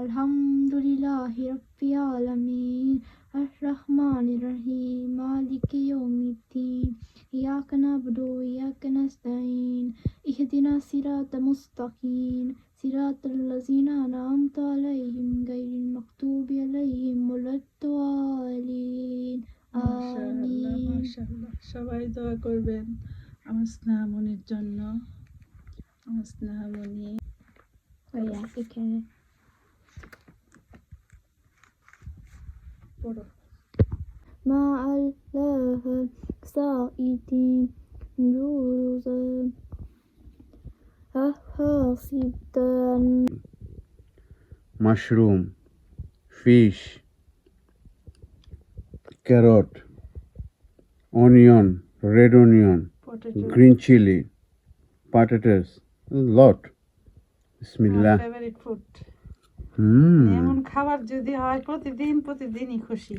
আলহামদুলিল্লাহি রাব্বিল আলামিন আর রহমানির রহিম মালিকি ইয়াউমিদ্দিন ইয়াকা নাবুদু ওয়া ইয়াকা নাস্তাইন ইহদিনা সিরাতাল মুস্তাকিম সিরাতাল লাযিনা আন'আমতা আলাইহিম গায়রিল মাগদুবি আলাইহিম ওয়ালাদ-দালিন মাশাআল্লাহ, আমিন মাশাআল্লাহ। সবাই দোয়া করবেন আমার স্নেহামণির জন্য আমার স্নেহামণি Oh yeah, এখানে برو مع الله صائدين جوزا حاصدا mushroom fish carrot onion red onion green chili potatoes a lot. Bismillah. Favorite food এমন খাবার যদি হয় প্রতিদিন প্রতিদিনই খুশি.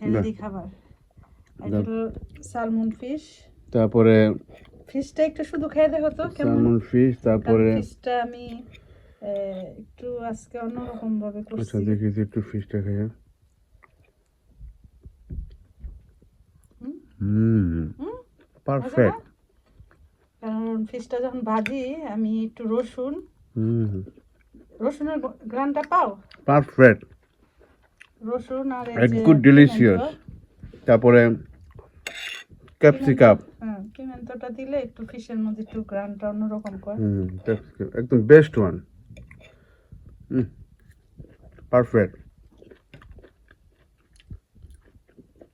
হেলদি খাবার। এটা সালমন ফিশ। তারপরে ফিশটা একটু শুধু খেয়ে দেখো তো কেমন। সালমন ফিশ তারপরে ফিশটা আমি একটু আজকে অন্যরকম ভাবে আচ্ছা করছি। দেখি তো একটু ফিশটা খেয়ে হুম? হুম। হুম? পারফেক্ট। কারণ ফিশটা যখন ভাজি আমি একটু রসুন হুম। রসুনের গ্রানটা পাও? পারফেক্ট। রসুন আর এই good, delicious. তারপরে ক্যাপসিকাম। হ্যাঁ পিমেন্টোটা দিলে একটু ফিশের মধ্যে একটু গ্রানটা অন্যরকম করে। হুম ক্যাপসিকাম একদম বেস্ট ওয়ান হুম পারফেক্ট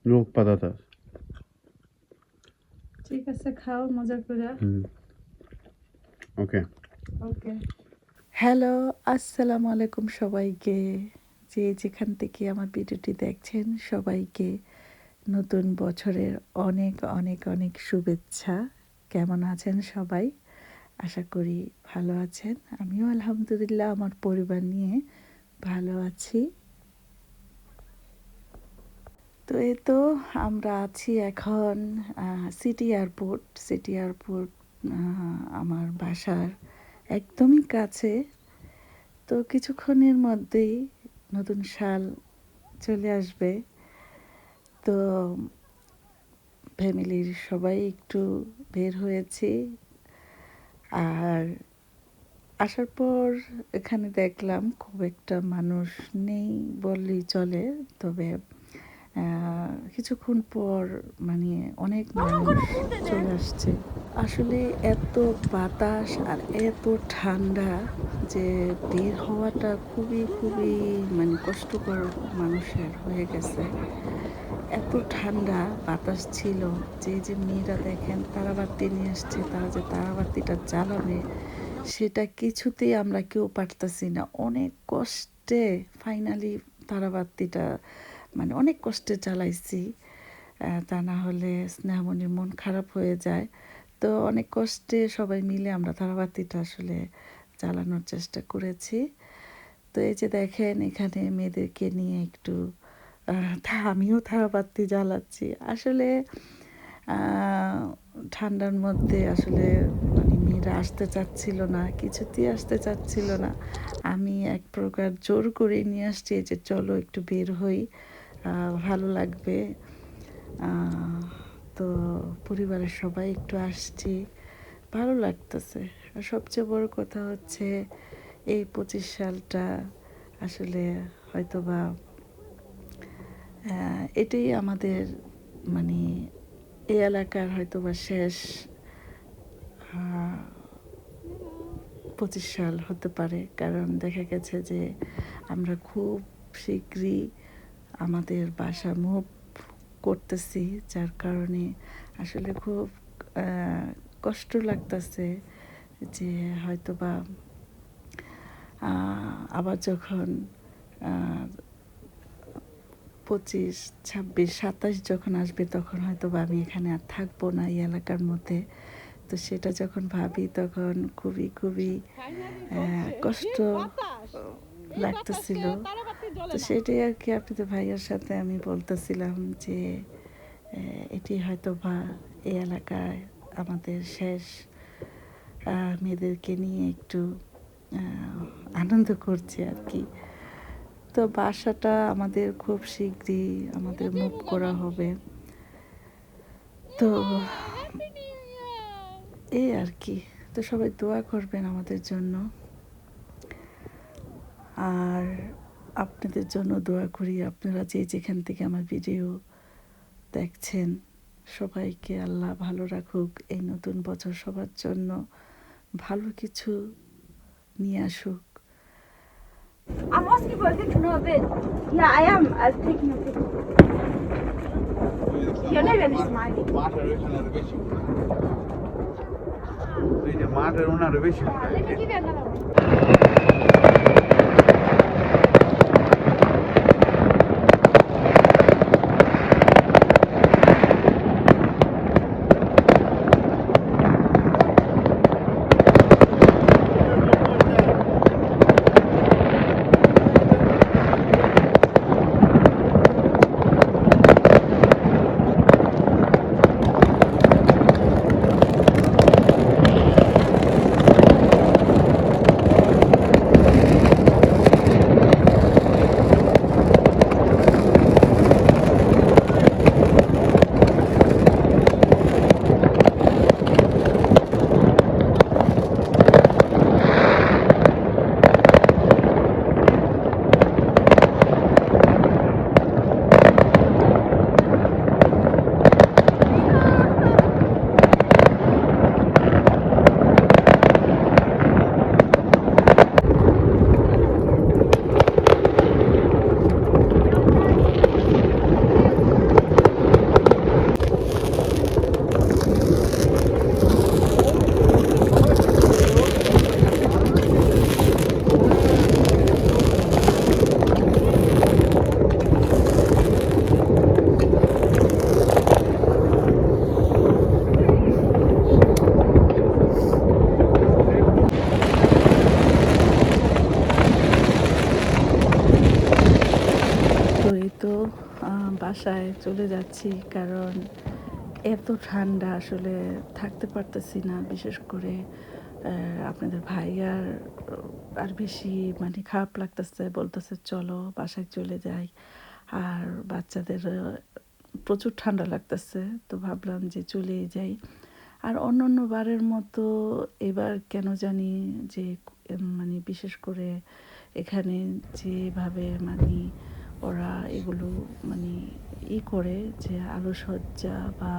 লোক পাতাতা ঠিক আছে খাও মজা করে। হুম ওকে ওকে হ্যালো, আসসালামু আলাইকুম সবাইকে। যে যেখান থেকে আমার ভিডিওটি দেখছেন সবাইকে নতুন বছরের অনেক অনেক অনেক শুভেচ্ছা। কেমন আছেন সবাই? আশা করি ভালো আছেন। আমিও আলহামদুলিল্লাহ আমার পরিবার নিয়ে ভালো আছি। তো এ তো আমরা আছি এখন সিটি এয়ারপোর্ট সিটি এয়ারপোর্ট আমার বাসার একদমই কাছে। তো কিছুক্ষণের মধ্যেই নতুন সাল চলে আসবে। তো ফ্যামিলির সবাই একটু বের হয়েছি। আর আসার পর এখানে দেখলাম খুব একটা মানুষ নেই বললেই চলে। তবে কিছুক্ষণ পর মানে অনেক মানুষ চলে আসছে। আসলে এত বাতাস আর এত ঠান্ডা যে বের হওয়াটা খুবই খুবই মানে কষ্টকর মানুষের হয়ে গেছে। এত ঠান্ডা বাতাস ছিল যে যে মেয়েরা দেখেন তারাবাতি নিয়ে আসছে তারা যে তারাবাতিটা জ্বালাবে সেটা কিছুতেই আমরা কেউ পারতাছি না। অনেক কষ্টে ফাইনালি তারাবাতিটা মানে অনেক কষ্টে চালাইছি। তা না হলে স্নেহমণির মন খারাপ হয়ে যায়। তো অনেক কষ্টে সবাই মিলে আমরা তারাবাতিটা আসলে চালানোর চেষ্টা করেছি। তো এই যে দেখেন, এখানে মেয়েদেরকে নিয়ে একটু আমিও তারাবাতি জ্বালাচ্ছি। আসলে ঠান্ডার মধ্যে আসলে মানে মেয়েরা আসতে চাচ্ছিল না, কিছুতেই আসতে চাচ্ছিল না। আমি এক প্রকার জোর করে নিয়ে আসছি যে চলো একটু বের হই। ভালো লাগবে। তো পরিবারের সবাই একটু আসছি। ভালো লাগতেছে। আর সবচেয়ে বড় কথা হচ্ছে এই পঁচিশ সালটা আসলে হয়তোবা আহ, এটাই আমাদের মানে এই এলাকার হয়তোবা শেষ আহ, পঁচিশ সাল হতে পারে। কারণ দেখা গেছে যে আমরা খুব শীঘ্রই আমাদের বাসা মুভ করতেছি যার কারণে আসলে খুব কষ্ট লাগতেছে যে হয়তোবা আহ, আবার যখন পঁচিশ ছাব্বিশ সাতাশ যখন আসবে তখন হয়তো বা আমি এখানে আর থাকব না এই এলাকার মধ্যে। তো সেটা যখন ভাবি তখন খুবই খুবই আহ, কষ্ট লাগতেছিল। তো সেটাই আর কি আপনাদের ভাইয়ের সাথে আমি বলতেছিলাম যে এটি হয়তো বা এই এলাকায় আমাদের শেষ আহ, মেয়েদেরকে নিয়ে একটু আনন্দ করছে আর কি। তো বাসাটা আমাদের খুব শীঘ্রই আমাদের মুভ করা হবে। তো এই আর কি। তো সবাই দোয়া করবেন আমাদের জন্য। আর আপনাদের জন্য দোয়া করি। আপনারা যে যেখান থেকে আমার ভিডিও দেখছেন সবাইকে আল্লাহ ভালো রাখুক। এই নতুন বছর সবার জন্য ভালো কিছু নিয়ে আসুক। মাঠের ওনার বেশি। চলে যাচ্ছি, কারণ এত ঠান্ডা আসলে থাকতে পারতেছি না, বিশেষ করে আপনাদের ভাই আর আর বেশি মানে খারাপ লাগতেছে, বলতেছে চলো বাসায় চলে যাই। আর বাচ্চাদের প্রচুর ঠান্ডা লাগতেছে, তো ভাবলাম যে চলেই যাই। আর অন্য অন্য বারের মতো এবার কেন জানি যে মানে বিশেষ করে এখানে যেভাবে মানে ওরা এগুলো মানে ই করে যে আলোসজ্জা বা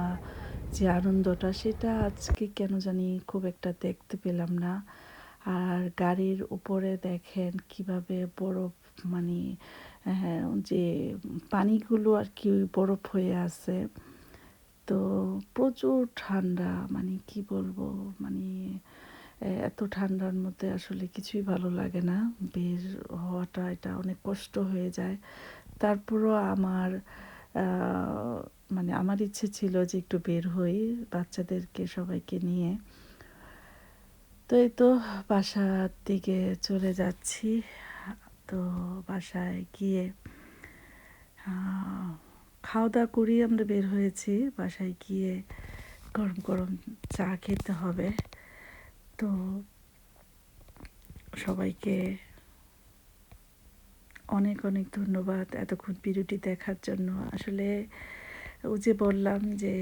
যে আনন্দটা সেটা আজকে কেন জানি খুব একটা দেখতে পেলাম না। আর গাড়ির উপরে দেখেন কীভাবে বরফ মানে হ্যাঁ, যে পানিগুলো আর কি বরফ হয়ে আছে। তো প্রচুর ঠান্ডা মানে কি বলব মানে এত ঠান্ডার মধ্যে আসলে কিছুই ভালো লাগে না। বের হওয়াটা এটা অনেক কষ্ট হয়ে যায়। তারপরও আমার মানে আমার ইচ্ছে ছিল যে একটু বের হই বাচ্চাদেরকে, সবাইকে নিয়ে। তো এই তো বাসার দিকে চলে যাচ্ছি। তো বাসায় গিয়ে খাওয়া দাওয়া করি আমরা বের হয়েছি। বাসায় গিয়ে গরম গরম চা খেতে হবে। তো সবাইকে অনেক অনেক ধন্যবাদ এতক্ষণ ভিডিওটি দেখার জন্য। আসলে ও যে বললাম যে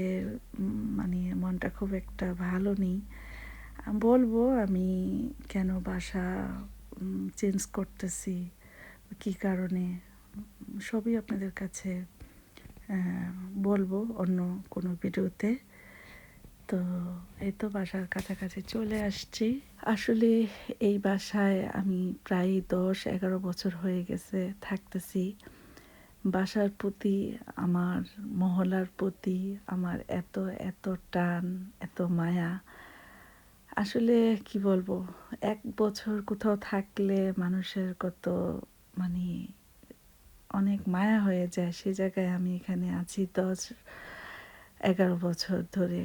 মানে মনটা খুব একটা ভালো নেই। বলব আমি কেন বাসা চেঞ্জ করতেছি, কী কারণে, সবই আপনাদের কাছে বলব অন্য কোনো ভিডিওতে। তো এই তো বাসার কাছাকাছি চলে আসছি। আসলে এই বাসায় আমি প্রায় দশ এগারো বছর হয়ে গেছে থাকতেছি। বাসার প্রতি আমার মহলার প্রতি আমার এত এত টান, এত মায়া। আসলে কি বলব, এক বছর কোথাও থাকলে মানুষের কত মানে অনেক মায়া হয়ে যায়। সে জায়গায় আমি এখানে আছি দশ, এগারো বছর ধরে।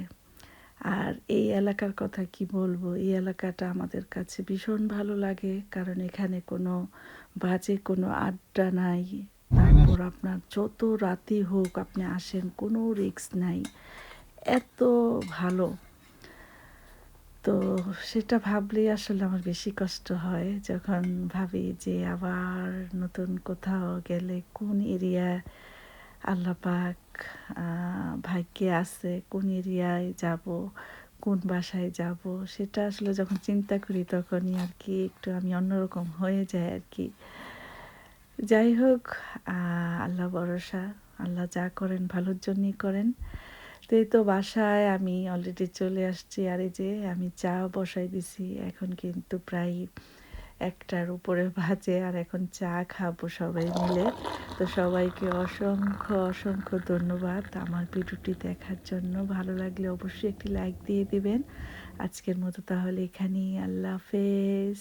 আর এই এলাকার কথা কি বলব? এই এলাকাটা আমাদের কাছে ভীষণ ভালো লাগে, কারণ এখানে কোনো বাজে, কোনো আড্ডা নাই। তারপর আপনার যত রাতি হোক আপনি আসেন, কোনো রিস্ক নাই। এত ভালো। তো সেটা ভাবলেই আসলে আমার বেশি কষ্ট হয়, যখন ভাবি যে আবার নতুন কোথাও গেলে কোন এরিয়া আল্লাপাক ভাগ্যে আছে, কোন এরিয়ায় যাব, কোন বাসায় যাব, সেটা আসলে যখন চিন্তা করি তখনই আর কি একটু আমি অন্যরকম হয়ে যায় আর কি। যাই হোক আল্লাহ ভরসা, আল্লাহ যা করেন ভালোর জন্যই করেন। তো এই তো বাসায় আমি অলরেডি চলে আসছি, আর এই যে আমি চা বসাই দিছি, এখন কিন্তু প্রায় একটার উপরে বাজে আর এখন চা খাব সবাই মিলে। তো সবাইকে অসংখ্য অসংখ্য ধন্যবাদ আমার ভিডিওটি দেখার জন্য। ভালো লাগলে অবশ্যই একটি লাইক দিয়ে দিবেন। আজকের মতো তাহলে এখানেই। আল্লাহ হাফেজ।